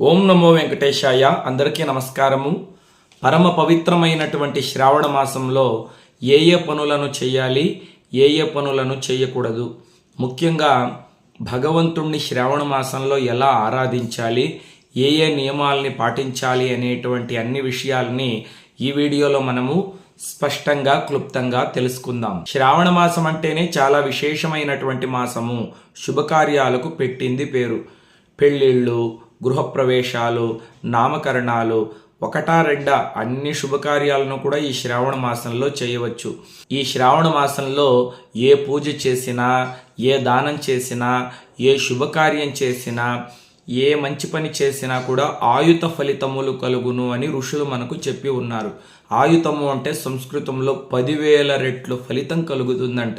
ఓం నమో వెంకటేశాయ. అందరికీ నమస్కారము. పరమ పవిత్రమైనటువంటి శ్రావణ మాసంలో ఏ ఏ పనులను చేయాలి ఏ ఏ పనులను చేయకూడదు? ముఖ్యంగా భగవంతుణ్ణి శ్రావణ మాసంలో ఎలా ఆరాధించాలి ఏ ఏ నియమాల్ని పాటించాలి అనేటువంటి అన్ని విషయాల్ని ఈ వీడియోలో మనము స్పష్టంగా క్లుప్తంగా తెలుసుకుందాం. శ్రావణ మాసం అంటేనే చాలా విశేషమైనటువంటి మాసము. శుభకార్యాలకు పెట్టింది పేరు. పెళ్ళిళ్ళు గృహప్రవేశాలు నామకరణాలు ఒకటా రెండా అన్ని శుభకార్యాలను కూడా ఈ శ్రావణ మాసంలో చేయవచ్చు. ఈ శ్రావణ మాసంలో ఏ పూజ చేసినా ఏ దానం చేసినా ఏ శుభకార్యం చేసినా ఏ మంచి పని చేసినా కూడా ఆయుత ఫలితములు కలుగును అని ఋషులు మనకు చెప్పి ఉన్నారు. ఆయుతము అంటే సంస్కృతంలో పదివేల రెట్లు ఫలితం కలుగుతుందంట.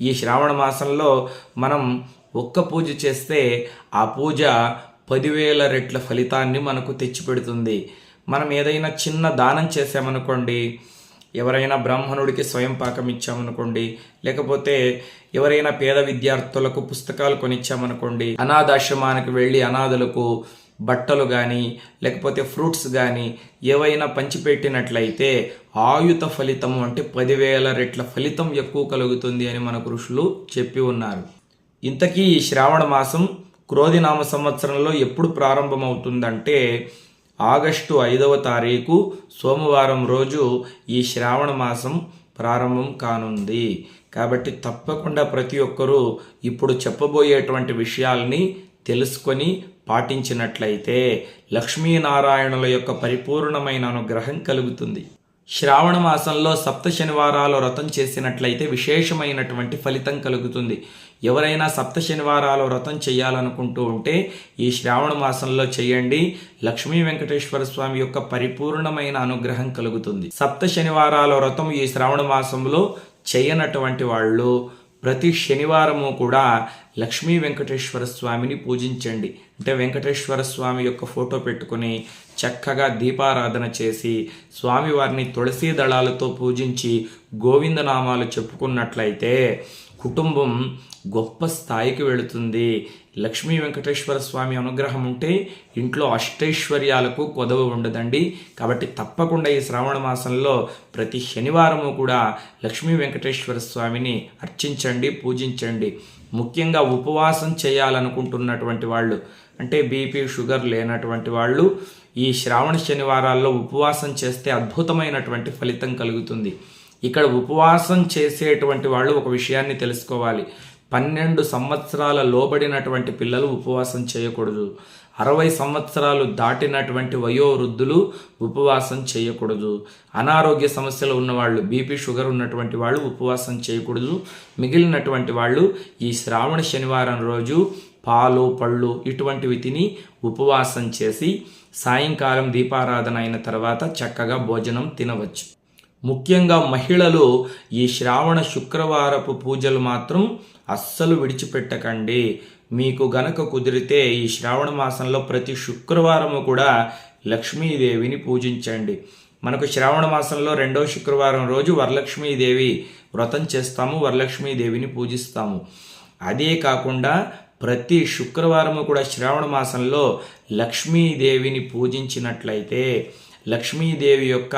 ఈ శ్రావణ మాసంలో మనం ఒక్క పూజ చేస్తే ఆ పూజ పదివేల రెట్ల ఫలితాన్ని మనకు తెచ్చిపెడుతుంది. మనం ఏదైనా చిన్న దానం చేసామనుకోండి ఎవరైనా బ్రాహ్మణుడికి స్వయం పాకం ఇచ్చామనుకోండి లేకపోతే ఎవరైనా పేద విద్యార్థులకు పుస్తకాలు కొనిచ్చామనుకోండి అనాథాశ్రమానికి వెళ్ళి అనాథులకు బట్టలు కానీ లేకపోతే ఫ్రూట్స్ కానీ ఏవైనా పంచిపెట్టినట్లయితే ఆయుత ఫలితం అంటే పదివేల రెట్ల ఫలితం ఎక్కువ కలుగుతుంది అని మన ఋషులు చెప్పి ఉన్నారు. ఇంతకీ ఈ శ్రావణ మాసం క్రోధి నామ సంవత్సరంలో ఎప్పుడు ప్రారంభమవుతుందంటే ఆగస్టు ఐదవ తారీఖు సోమవారం రోజు ఈ శ్రావణ మాసం ప్రారంభం కానుంది. కాబట్టి తప్పకుండా ప్రతి ఒక్కరూ ఇప్పుడు చెప్పబోయేటువంటి విషయాల్ని తెలుసుకొని పాటించినట్లయితే లక్ష్మీనారాయణుల యొక్క పరిపూర్ణమైన అనుగ్రహం కలుగుతుంది. శ్రావణ మాసంలో సప్త శనివారాలు వ్రతం చేసినట్లయితే విశేషమైనటువంటి ఫలితం కలుగుతుంది. ఎవరైనా సప్త శనివారాలు వ్రతం చేయాలనుకుంటూ ఉంటే ఈ శ్రావణ మాసంలో చేయండి. లక్ష్మీ వెంకటేశ్వర స్వామి యొక్క పరిపూర్ణమైన అనుగ్రహం కలుగుతుంది. సప్త శనివారాల వ్రతం ఈ శ్రావణ మాసంలో చేయనటువంటి వాళ్ళు ప్రతి శనివారము కూడా లక్ష్మీ వెంకటేశ్వర స్వామిని పూజించండి. అంటే వెంకటేశ్వర స్వామి యొక్క ఫోటో పెట్టుకుని చక్కగా దీపారాధన చేసి స్వామివారిని తులసీ దళాలతో పూజించి గోవిందనామాలు చెప్పుకున్నట్లయితే కుటుంబం గొప్ప స్థాయికి వెళుతుంది. లక్ష్మీ వెంకటేశ్వర స్వామి అనుగ్రహం ఉంటే ఇంట్లో అష్టైశ్వర్యాలకు కొదవ ఉండదండి. కాబట్టి తప్పకుండా ఈ శ్రావణ మాసంలో ప్రతి శనివారము కూడా లక్ష్మీ వెంకటేశ్వర స్వామిని అర్చించండి పూజించండి. ముఖ్యంగా ఉపవాసం చేయాలనుకుంటున్నటువంటి వాళ్ళు అంటే బీపీ షుగర్ లేనటువంటి వాళ్ళు ఈ శ్రావణ శనివారాల్లో ఉపవాసం చేస్తే అద్భుతమైనటువంటి ఫలితం కలుగుతుంది. ఇక్కడ ఉపవాసం చేసేటువంటి వాళ్ళు ఒక విషయాన్ని తెలుసుకోవాలి. పన్నెండు సంవత్సరాల లోబడినటువంటి పిల్లలు ఉపవాసం చేయకూడదు. అరవై సంవత్సరాలు దాటినటువంటి వయోవృద్ధులు ఉపవాసం చేయకూడదు. అనారోగ్య సమస్యలు ఉన్నవాళ్ళు బీపీ షుగర్ ఉన్నటువంటి వాళ్ళు ఉపవాసం చేయకూడదు. మిగిలినటువంటి వాళ్ళు ఈ శ్రావణ శనివారం రోజు పాలు పళ్ళు ఇటువంటివి తిని ఉపవాసం చేసి సాయంకాలం దీపారాధన అయిన తర్వాత చక్కగా భోజనం తినవచ్చు. ముఖ్యంగా మహిళలు ఈ శ్రావణ శుక్రవారపు పూజలు మాత్రం అస్సలు విడిచిపెట్టకండి. మీకు గనక కుదిరితే ఈ శ్రావణ మాసంలో ప్రతి శుక్రవారము కూడా లక్ష్మీదేవిని పూజించండి. మనకు శ్రావణ మాసంలో రెండవ శుక్రవారం రోజు వరలక్ష్మీదేవి వ్రతం చేస్తాము వరలక్ష్మీదేవిని పూజిస్తాము. అదే కాకుండా ప్రతి శుక్రవారము కూడా శ్రావణ మాసంలో లక్ష్మీదేవిని పూజించినట్లయితే లక్ష్మీదేవి యొక్క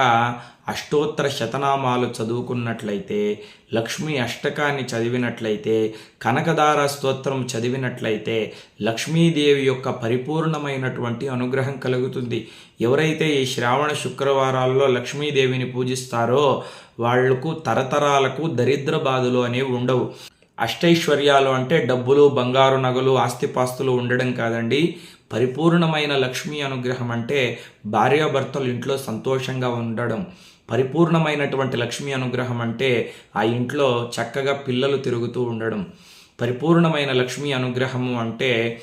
అష్టోత్తర శతనామాలు చదువుకున్నట్లయితే లక్ష్మీ అష్టకాన్ని చదివినట్లయితే కనకదార స్తోత్రం చదివినట్లయితే లక్ష్మీదేవి యొక్క పరిపూర్ణమైనటువంటి అనుగ్రహం కలుగుతుంది. ఎవరైతే ఈ శ్రావణ శుక్రవారాల్లో లక్ష్మీదేవిని పూజిస్తారో వాళ్ళకు తరతరాలకు దరిద్ర బాధలు అనేవి ఉండవు. అష్టైశ్వర్యాలు అంటే డబ్బులు బంగారు నగలు ఆస్తిపాస్తులు ఉండడం కాదండి. పరిపూర్ణమైన లక్ష్మీ అనుగ్రహం అంటే భార్యాభర్తలు ఇంట్లో సంతోషంగా ఉండడం. పరిపూర్ణమైనటువంటి లక్ష్మీ అనుగ్రహం అంటే ఆ ఇంట్లో చక్కగా పిల్లలు తిరుగుతూ ఉండడం. పరిపూర్ణమైన లక్ష్మీ అనుగ్రహము అంటే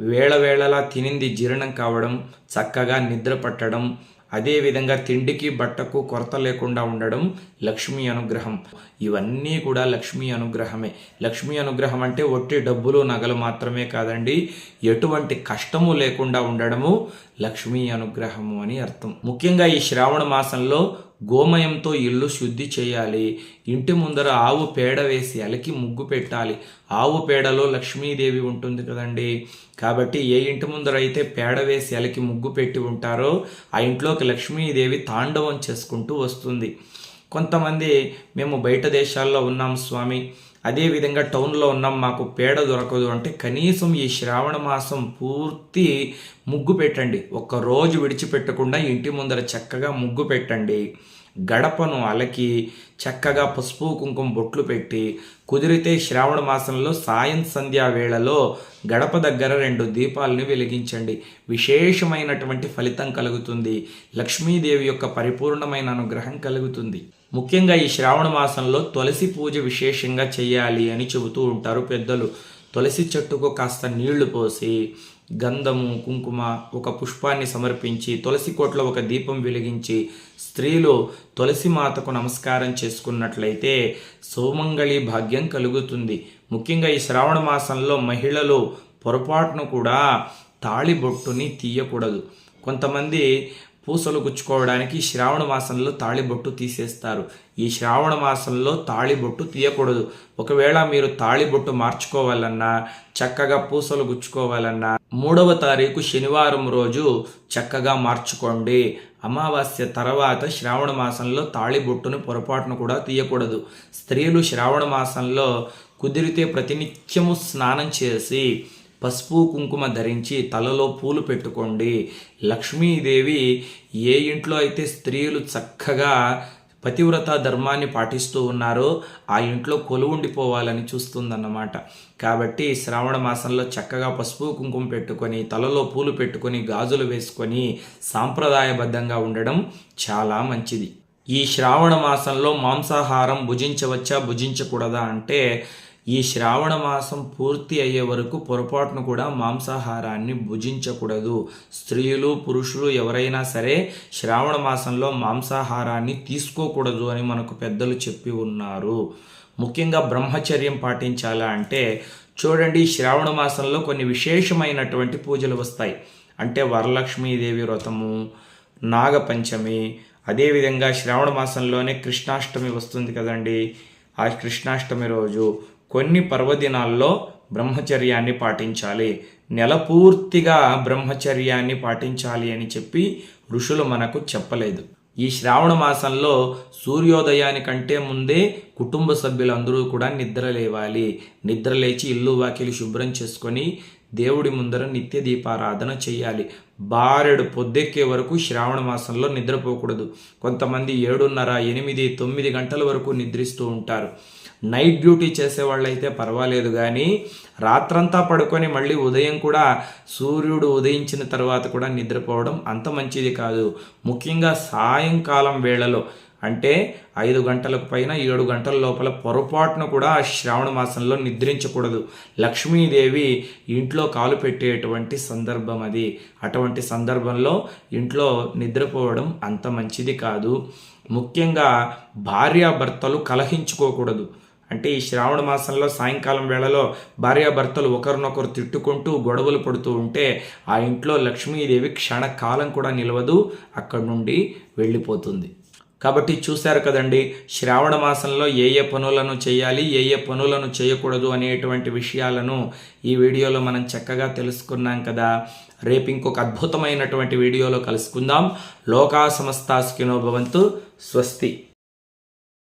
వేళవేళలా తినింది జీర్ణం కావడం చక్కగా నిద్ర పట్టడం అదేవిధంగా తిండికి బట్టకు కొరత లేకుండా ఉండడం లక్ష్మీ అనుగ్రహం. ఇవన్నీ కూడా లక్ష్మీ అనుగ్రహమే. లక్ష్మీ అనుగ్రహం అంటే ఒట్టి డబ్బులు నగలు మాత్రమే కాదండి ఎటువంటి కష్టము లేకుండా ఉండడము లక్ష్మీ అనుగ్రహము అని అర్థం. ముఖ్యంగా ఈ శ్రావణ మాసంలో గోమయంతో ఇల్లు శుద్ధి చేయాలి. ఇంటి ముందర ఆవు పేడ వేసి అలికి ముగ్గు పెట్టాలి. ఆవు పేడలో లక్ష్మీదేవి ఉంటుంది కదండి. కాబట్టి ఏ ఇంటి ముందర అయితే పేడ వేసి అలికి ముగ్గు పెట్టి ఉంటారో ఆ ఇంట్లోకి లక్ష్మీదేవి తాండవం చేసుకుంటూ వస్తుంది. కొంతమంది మేము బయట దేశాల్లో ఉన్నాం స్వామి. అదేవిధంగా టౌన్లో ఉన్నాం మాకు పేడ దొరకదు అంటే కనీసం ఈ శ్రావణ మాసం పూర్తి ముగ్గు పెట్టండి. ఒక్క రోజు విడిచిపెట్టకుండా ఇంటి ముందర చక్కగా ముగ్గు పెట్టండి. గడపను అలకి చక్కగా పసుపు కుంకుమ బొట్లు పెట్టి కుదిరితే శ్రావణ మాసంలో సాయం సంధ్యా వేళలో గడప దగ్గర రెండు దీపాలను వెలిగించండి. విశేషమైనటువంటి ఫలితం కలుగుతుంది. లక్ష్మీదేవి యొక్క పరిపూర్ణమైన అనుగ్రహం కలుగుతుంది. ముఖ్యంగా ఈ శ్రావణ మాసంలో తులసి పూజ విశేషంగా చేయాలి అని చెబుతూ ఉంటారు పెద్దలు. తులసి చెట్టుకు కాస్త నీళ్ళు పోసి గంధము కుంకుమ ఒక పుష్పాన్ని సమర్పించి తులసి కోట్లో ఒక దీపం వెలిగించి స్త్రీలు తులసి మాతకు నమస్కారం చేసుకున్నట్లయితే సోమంగళి భాగ్యం కలుగుతుంది. ముఖ్యంగా ఈ శ్రావణ మాసంలో మహిళలు పొరపాటును కూడా తాళిబొట్టుని తీయకూడదు. కొంతమంది పూసలు గుచ్చుకోవడానికి శ్రావణ మాసంలో తాళిబొట్టు తీసేస్తారు. ఈ శ్రావణ మాసంలో తాళిబొట్టు తీయకూడదు. ఒకవేళ మీరు తాళిబొట్టు మార్చుకోవాలన్నా చక్కగా పూసలు గుచ్చుకోవాలన్నా మూడవ తారీఖు శనివారం రోజు చక్కగా మార్చుకోండి. అమావాస్య తర్వాత శ్రావణ మాసంలో తాళిబొట్టును పొరపాటును కూడా తీయకూడదు. స్త్రీలు శ్రావణ మాసంలో కుదిరితే ప్రతినిత్యము స్నానం చేసి పసుపు కుంకుమ ధరించి తలలో పూలు పెట్టుకోండి. లక్ష్మీదేవి ఏ ఇంట్లో అయితే స్త్రీలు చక్కగా పతివ్రత ధర్మాన్ని పాటిస్తూ ఉన్నారో ఆ ఇంట్లో కొలువుండిపోవాలని చూస్తుందన్నమాట. కాబట్టి శ్రావణ మాసంలో చక్కగా పసుపు కుంకుమ పెట్టుకొని తలలో పూలు పెట్టుకొని గాజులు వేసుకొని సాంప్రదాయబద్ధంగా ఉండడం చాలా మంచిది. ఈ శ్రావణ మాసంలో మాంసాహారం భుజించవచ్చా? భుజించకూడదా? అంటే ఈ శ్రావణ మాసం పూర్తి అయ్యే వరకు పొరపాటును కూడా మాంసాహారాన్ని భుజించకూడదు. స్త్రీలు పురుషులు ఎవరైనా సరే శ్రావణ మాసంలో మాంసాహారాన్ని తీసుకోకూడదు అని మనకు పెద్దలు చెప్పి ఉన్నారు. ముఖ్యంగా బ్రహ్మచర్యం పాటించాలా అంటే చూడండి శ్రావణ మాసంలో కొన్ని విశేషమైనటువంటి పూజలు వస్తాయి. అంటే వరలక్ష్మీదేవి వ్రతము నాగపంచమి అదేవిధంగా శ్రావణ మాసంలోనే కృష్ణాష్టమి వస్తుంది కదండి. ఆ కృష్ణాష్టమి రోజు కొన్ని పర్వదినాల్లో బ్రహ్మచర్యాన్ని పాటించాలి. నెల పూర్తిగా బ్రహ్మచర్యాన్ని పాటించాలి అని చెప్పి ఋషులు మనకు చెప్పలేదు. ఈ శ్రావణ మాసంలో సూర్యోదయానికంటే ముందే కుటుంబ సభ్యులందరూ కూడా నిద్ర లేవాలి. నిద్ర లేచి ఇల్లు వాకిలి శుభ్రం చేసుకొని దేవుడి ముందర నిత్య దీపారాధన చేయాలి. బారెడు పొద్దెక్కే వరకు శ్రావణ మాసంలో నిద్రపోకూడదు. కొంతమంది ఏడున్నర ఎనిమిది తొమ్మిది గంటల వరకు నిద్రిస్తూ ఉంటారు. నైట్ డ్యూటీ చేసే వాళ్ళైతే పర్వాలేదు కానీ రాత్రంతా పడుకొని మళ్ళీ ఉదయం కూడా సూర్యుడు ఉదయించిన తర్వాత కూడా నిద్రపోవడం అంత మంచిది కాదు. ముఖ్యంగా సాయంకాలం వేళలో అంటే ఐదు గంటలకు పైన ఏడు గంటల లోపల పొరపాటును కూడా శ్రావణ మాసంలో నిద్రించకూడదు. లక్ష్మీదేవి ఇంట్లో కాలు పెట్టేటువంటి సందర్భం అది. అటువంటి సందర్భంలో ఇంట్లో నిద్రపోవడం అంత మంచిది కాదు. ముఖ్యంగా భార్యాభర్తలు కలహించుకోకూడదు. అంటే ఈ శ్రావణ మాసంలో సాయంకాలం వేళలో భార్యాభర్తలు ఒకరినొకరు తిట్టుకుంటూ గొడవలు పడుతూ ఉంటే ఆ ఇంట్లో లక్ష్మీదేవి క్షణకాలం కూడా నిలవదు అక్కడి నుండి వెళ్ళిపోతుంది. కాబట్టి చూశారు కదండి శ్రావణ మాసంలో ఏ ఏ పనులను చేయాలి ఏ ఏ పనులను చేయకూడదు అనేటువంటి విషయాలను ఈ వీడియోలో మనం చక్కగా తెలుసుకున్నాం కదా. రేపు ఇంకొక అద్భుతమైనటువంటి వీడియోలో కలుసుకుందాం. లోకా సమస్తాస్కినో భవంతు స్వస్తి.